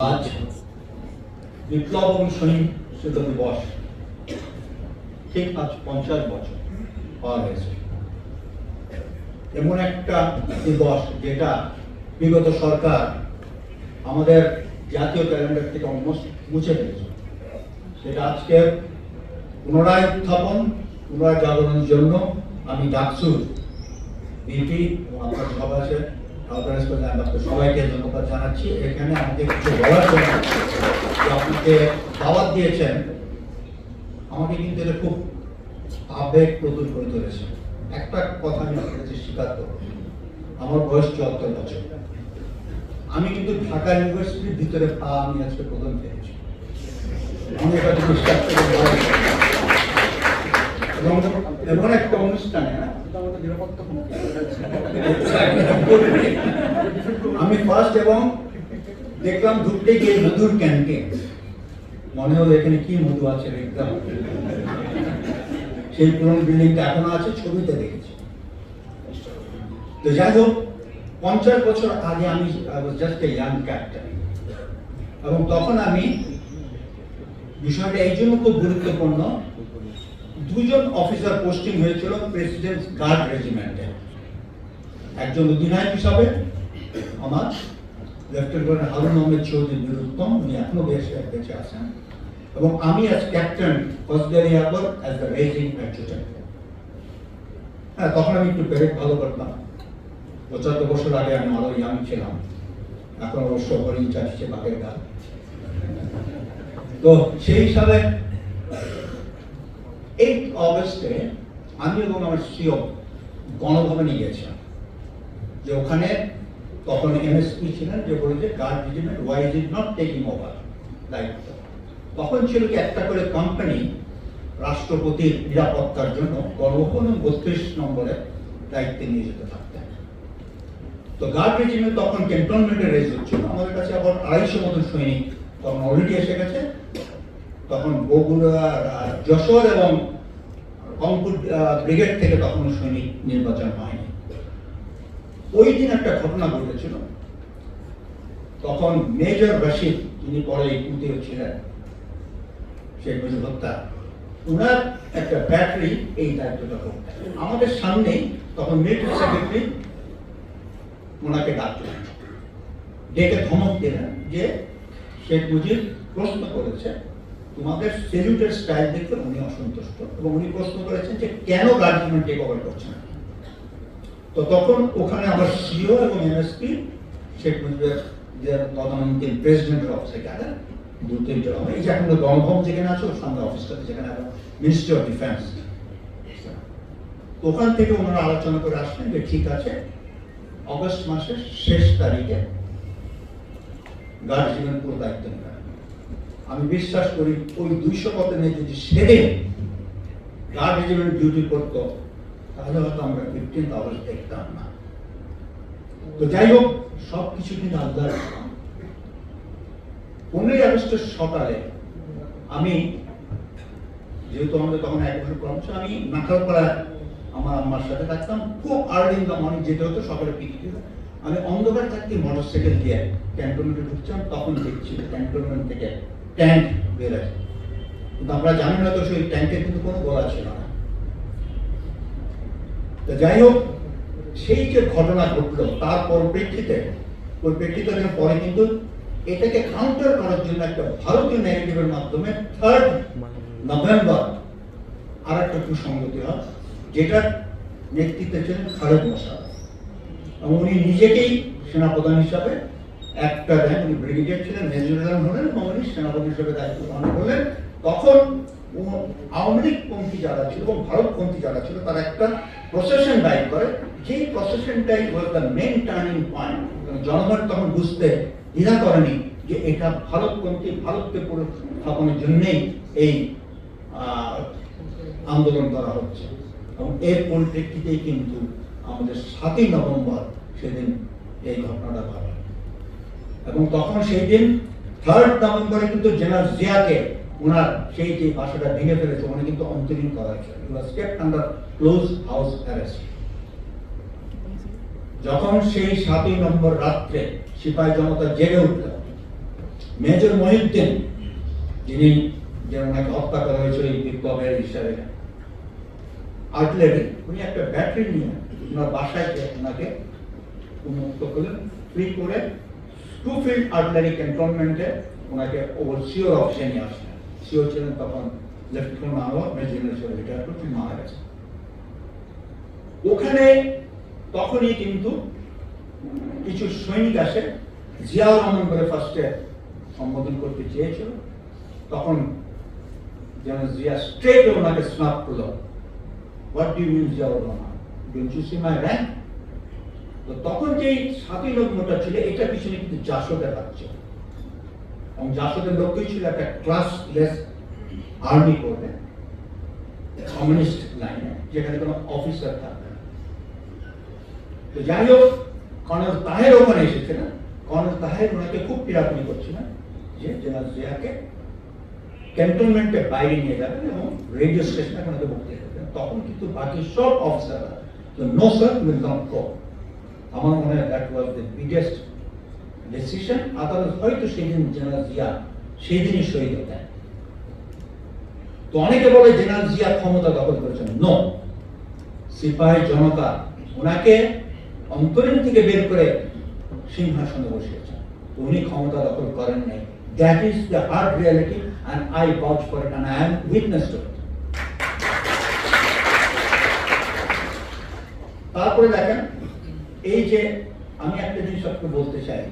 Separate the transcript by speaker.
Speaker 1: আজ বিপ্লব দিবস, ঠিক আজ পঞ্চাশ বছর এমন একটা দিবস যেটা বিগত সরকার আমাদের জাতীয় ক্যালেন্ডার থেকে অলমোস্ট মুছে ফেলেছে। সেটা আজকে পুনরায় উত্থাপন, পুনরায় জাগরণের জন্য আমি ডাকসুর বিপি এবং আপনার সবাই আছে সবাইকে ধন্যবাদ জানাচ্ছি। এখানে কিছু বলার জন্য আপনাকে দাওয়াত দিয়েছেন, আমাকে কিন্তু এটা খুব আবেগ করে তুলেছে। একটা কথা আমি আপনার কাছে স্বীকার করব। আমার বয়স চুয়াত্তর বছর। আমি কিন্তু ঢাকা ইউনিভার্সিটির ভিতরে পা আমি আজকে প্রথম পেয়েছি আমি এটা এবং এমন একটা অনুষ্ঠানে না আমি ফার্স্ট এবং দেখলাম ঢুকতে গিয়ে মধুর ক্যানকে মনে হলো এখানে কি মধু আছে দেখলাম। সেই পুরনো বিল্ডিংটা এখনও আছে, ছবিতে দেখেছি। তো যাই হোক, পঞ্চাশ বছর আগে আমি জাস্ট এ ইয়াং ক্যাপ্টেন এবং তখন আমি বিষয়টা এই জন্য খুব গুরুত্বপূর্ণ, দুজন অফিসার পোস্টিং হয়েছিল প্রেসিডেন্ট গার্ড রেজিমেন্টে একজন অধিনায়ক হিসাবে আমার লেফটেন্যান্ট হারুন আহমেদ চৌধুরী উনি এখনও বেঁচে আছেন। এবং আমি অ্যাজ ক্যাপ্টেন ফজদার ইয়াকর অ্যাজ দ্য রেজিং হ্যাঁ তখন আমি একটু ভালো করতাম। পঁচাত্তর বছর আগে আমি আরও ইয়াং ছিলাম। এখন অবশ্য হরিণ চাচ্ছে বাঘের গাল তো সেই হিসাবে এই অগস্টে আমি এবং আমার সিও গণভবনে গিয়েছিলাম। যে ওখানে তখন এমএসপি ছিলেন যে বলে যে guard regiment why is not taking over দায়িত্ব তখন ছিল কি একটা করে কোম্পানি রাষ্ট্রপতির নিরাপত্তার জন্য এবং বত্রিশ নম্বরে দায়িত্বে নিয়ে যেতে থাকতেন। তো গার্ড রেজিমেন্ট তখন ক্যান্টনমেন্টে রেজ হচ্ছিল। আমাদের কাছে আবার আড়াইশো মতন সৈনিক তখন অলরেডি এসে গেছে। তখন বগুড়া যশোর এবং আহ, ব্রিগেড থেকে তখন সৈনিক নির্বাচন হয়নি। ওই দিন একটা ঘটনা ঘটেছিল। তখন মেজর রশিদ, যিনি পরে কুতিও ছিলেন শেখ মুজিব হত্যা ওনার একটা ব্যাটারি এই দায়িত্বটা করতেন। আমাদের সামনেই তখন মিলিটারি সেক্রেটারি ওনাকে ডাকলেন। ডেকে ধমক দিলেন যে, শেখ মুজিব প্রশ্ন করেছে, তোমাদের সেলুটের স্টাইল দেখে উনি অসন্তুষ্ট এবং উনি প্রশ্ন করেছেন যে কেন গার্জিয়ান টেক ওভার করছে না? তো তখন ওখানে আমার সিও এবং এমএসপি শেখ মুজিবের যে তদানীন্তন প্রেসিডেন্টের অফিসে গেলেন দু তিনটে হবে। এই যে এখন যেখানে আছে, ওর সামনে অফিসটাতে যেখানে মিনিস্ট্রি অফ ডিফেন্স ওখান থেকে ওনারা আলোচনা করে আসলেন যে ঠিক আছে, অগস্ট মাসের শেষ তারিখে গার্ড জীবন পুরো দায়িত্ব নেবেন। আমি বিশ্বাস করি ওই দুইশো পদে যদি সেদিন গার্ড ডিউটি করতো তাহলে হয়তো আমরা ফিফটিন আগস্ট দেখতাম না। তো যাই হোক সব কিছু কিন্তু আল্লাহর পনেরোই আগস্টের সকালে আমি, যেহেতু আমাদের তখন এক বছর কম আমি নাখালপাড়া আমার আম্মার সাথে থাকতাম। খুব আর্লি ইন দ্য মর্নিং যেতে হতো, সকালে পিকনিক আমি অন্ধকার থাকতে মোটর সাইকেল দিয়ে ক্যান্টনমেন্টে ঢুকছিলাম, তখন দেখছি ক্যান্টনমেন্ট থেকে ট্যাঙ্ক বেরোয় কিন্তু আমরা জানি না তো সেই ট্যাঙ্কের কিন্তু কোনো গলা ছিল না। যাই হোক সেই যে ঘটনা ঘটলো, তার পরিপ্রেক্ষিতে পরিপ্রেক্ষিতে পরে কিন্তু এটাকে কাউন্টার করার জন্য একটা ভারতীয় নেগেটিভের মাধ্যমে থার্ড নভেম্বর আর একটা কুসংগতি হয়, যেটার নেতৃত্বে ছিলেন খালেদ মশাল এবং উনি নিজেকেই সেনাপ্রধান হিসাবে একটা দেন উনি ব্রিগেডিয়ার ছিলেন মেজর হলেন, এবং উনি সেনাপতি হিসেবে দায়িত্ব পালন করলেন। তখন আওয়ামী লীগ পন্থী যারা ছিল এবং ভারত ভারতপন্থী যারা ছিল, তারা একটা প্রসেশন বাইক করে। যেই প্রসেশনটাই was the main turning point জনগণ তখন বুঝতে দ্বিধা করেনি যে এটা ভারতপন্থী ভারতকে স্থাপনের জন্যেই এই আন্দোলন করা হচ্ছে। এবং এর পরিপ্রেক্ষিতেই কিন্তু আমাদের সাতই নভেম্বর সেদিন এই ঘটনাটা ঘটে। এবং তখন সেই দিন থার্ড নভেম্বরে কিন্তু জেনারেল জিয়াকে ওনার সেই যে বাসাটা ভেঙে ফেলেছে, উনি কিন্তু অন্তরীণ করা হয়েছে। Step under close house arrest যখন সেই সাতই নম্বর রাত্রে সিপাহী জনতা জেগে উঠল, মেজর মহিউদ্দিন, যিনি যে ওনাকে হত্যা করা হয়েছিল এই বিপ্লবের হিসাবে আর্টিলারি উনি একটা ব্যাটারি নিয়ে ওনার বাসায় ওনাকে উন্মুক্ত করলেন, ফ্রি করে টু ফিল্ড আর্টিলারি ক্যান্টনমেন্টে ওনাকে ওভার সিওর নিয়ে আসলেন। ছিলেন তখন আনোয়ার মেজর জেনারেল হিসেবে রিটায়ার করে তিনি মারা গেছেন ওখানে তখনই কিন্তু কিছু সৈনিক আসে, জিয়াউর রহমান করে ফার্স্টে সম্বোধন করতে চেয়েছিল। তখন যেন জিয়া স্ট্রেট ওনাকে স্নাপ করল। What do mean Ziaur Rahman? Don't you see my rank তো তখন যেই সাথী লগ্নটা ছিল এটা পিছনে কিন্তু জাসদের হাত ছিল। এবং জাসদের লক্ষ্যই ছিল একটা ক্লাসলেস আর্মি করবে কমিউনিস্ট লাইনে, যেখানে কোনো অফিসার থাকবে না। তো যাই হোক, কর্নেল তাহের ওখানে এসেছিলেন কর্নেল তাহের ওনাকে খুব পিড়াপিড়ি করছিলেন যে জেনারেল জিয়াকে ক্যান্টনমেন্টের বাইরে নিয়ে যাবেন এবং রেডিও স্টেশনে ওনাকে বক্তৃতা দেবেন তখন কিন্তু বাকি সব অফিসাররা no sir, will not go. আমার মনে হয় that was the biggest decision আদালত হয়তো সেদিন জেনারেল জিয়া সেই দিনই শহীদ হতেন তো অনেকে বলে জেনারেল জিয়া ক্ষমতা দখল করেছেন। নো সিপাহী জনতা ওনাকে অন্তরীণ থেকে বের করে সিংহাসনে বসিয়েছেন উনি ক্ষমতা দখল করেন নাই। That is the hard reality and I watch for it and I am witness to তারপরে দেখেন, এই যে আমি একটা জিনিস আপনাকে বলতে চাই।